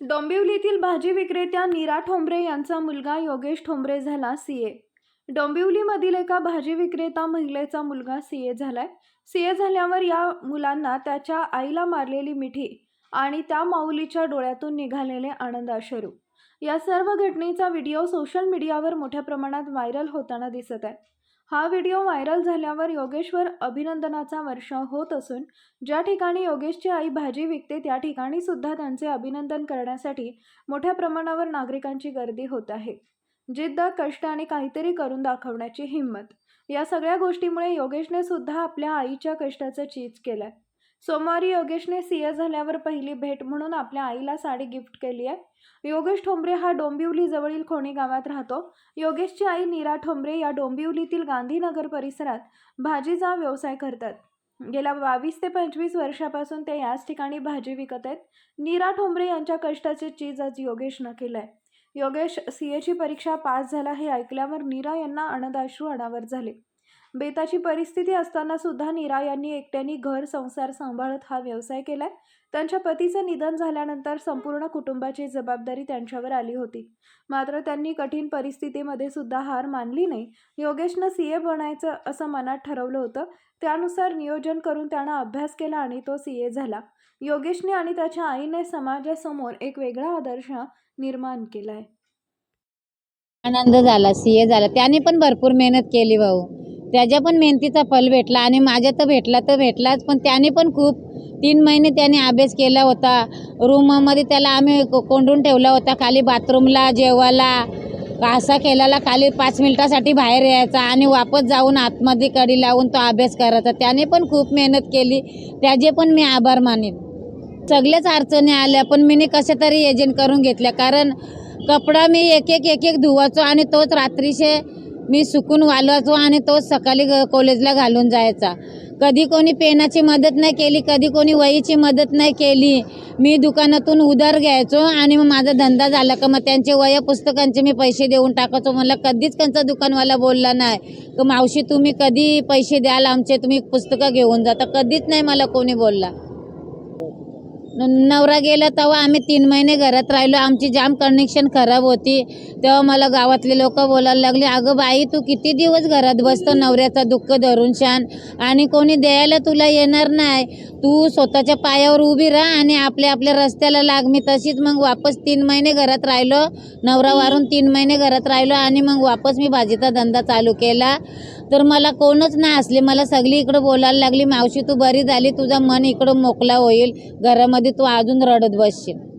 डोंबिवलीतील भाजी विक्रेत्या नीरा ठोंबरे यांचा मुलगा योगेश ठोंबरे झाला सीए. डोंबिवलीमधील एका भाजी विक्रेता महिलेचा मुलगा सीए झालाय. सीए झाल्यावर या मुलांना त्याच्या आईला मारलेली मिठी आणि त्या माऊलीच्या डोळ्यातून निघालेले आनंदाश्रू या सर्व घटनेचा व्हिडिओ सोशल मीडियावर मोठ्या प्रमाणात व्हायरल होताना दिसत आहे. हा व्हिडिओ व्हायरल झाल्यावर योगेशवर अभिनंदनाचा वर्षाव होत असून ज्या ठिकाणी योगेशची आई भाजी विकते त्या ठिकाणी सुद्धा त्यांचे अभिनंदन करण्यासाठी मोठ्या प्रमाणावर नागरिकांची गर्दी होत आहे. जिद्द कष्ट आणि काहीतरी करून दाखवण्याची हिंमत. या सगळ्या गोष्टीमुळे योगेशने सुद्धा आपल्या आईच्या कष्टाचं चीज केलंय. सोमवारी योगेशने सीए झाल्यावर पहिली भेट म्हणून आपल्या आईला साडी गिफ्ट केली आहे. योगेश ठोंबरे हा डोंबिवली जवळील खोणी गावात राहतो. योगेशची आई नीरा ठोंबरे या डोंबिवलीतील गांधीनगर परिसरात भाजीचा व्यवसाय करतात. गेल्या बावीस ते पंचवीस वर्षापासून ते याच ठिकाणी भाजी विकत आहेत. नीरा ठोंबरे यांच्या कष्टाचे चीज आज योगेशनं केलं आहे योगेश सी एची परीक्षा पास झाला हे ऐकल्यावर नीरा यांना अनदाश्रू अनावर झाले. बेताची परिस्थिती असताना सुद्धा नीरा यांनी एकट्याने घर संसार सांभाळत हा व्यवसाय केलाय. त्यांच्या पतीचं निधन झाल्यानंतर संपूर्ण कुटुंबाची जबाबदारी त्यांच्यावर आली होती. मात्र त्यांनी कठीण परिस्थितीमध्ये सुद्धा हार मानली नाही. योगेशनं सी ए बनायचं असं मनात ठरवलं होतं. त्यानुसार नियोजन करून त्यानं अभ्यास केला आणि तो सी ए झाला. योगेशने आणि त्याच्या आईने समाजासमोर एक वेगळा आदर्श निर्माण केला आहे आनंद झाला सीए झाला. त्याने पण भरपूर मेहनत केली भाऊ. त्याच्या पण मेहनतीचा फल भेटला आणि माझ्या तर भेटला तर भेटलाच पण त्याने पण खूप तीन महिने त्याने अभ्यास केला होता. रूममध्ये त्याला आम्ही को- कोंडून ठेवला होता खाली बाथरूमला जेवायला. असा केल्याला खाली पाच मिनिटासाठी बाहेर यायचा आणि वापस जाऊन आतमध्ये कडी लावून तो अभ्यास करायचा. त्याने पण खूप मेहनत केली. त्याचे पण मी आभार मानेन. सगळ्याच अडचणी आल्या पण मी कशा तरी एजंट करून घेतल्या. कारण कपडा मी एक एक एक एक धुवायचो आणि तोच रात्रीचे मी सुकून वालवायचो आणि तोच सकाळी कॉलेजला घालून जायचा. कधी कोणी पेनाची मदत नाही केली कधी कोणी वहीची मदत नाही केली. मी दुकानातून उधार घ्यायचो आणि मग माझा धंदा झाला का मग त्यांचे वया पुस्तकांचे मी पैसे देऊन टाकायचो. मला कधीच त्यांचा दुकानवाला बोलला नाही. का मावशी तुम्ही कधी पैसे द्याल आमचे? तुम्ही पुस्तकं घेऊन जाता कधीच नाही मला कोणी बोलला. नवरा गेला तेव्हा आम्ही तीन महिने घरात राहिलो. आमची जाम कनेक्शन खराब होती. तेव्हा मला गावातले लोक बोलायला लागले अगं बाई तू किती दिवस घरात बसतो? नवऱ्याचा दुःख धरून छान आणि कोणी द्यायला तुला येणार नाही. तू स्वतःच्या पायावर उभी राहा आणि आपल्या आपल्या रस्त्याला लाग. मी तशीच मग वापस तीन महिने घरात राहिलो. नवरा वारून तीन महिने घरात राहिलो आणि मग वापस मी भाजीचा धंदा चालू केला. तर मला कोणच नाही असले मला सगळी इकडं बोलायला लागली. मावशी तू बरी झाली. तुझा मन इकडं मोकला होईल. घरामध्ये तू अजून रडत बसशील.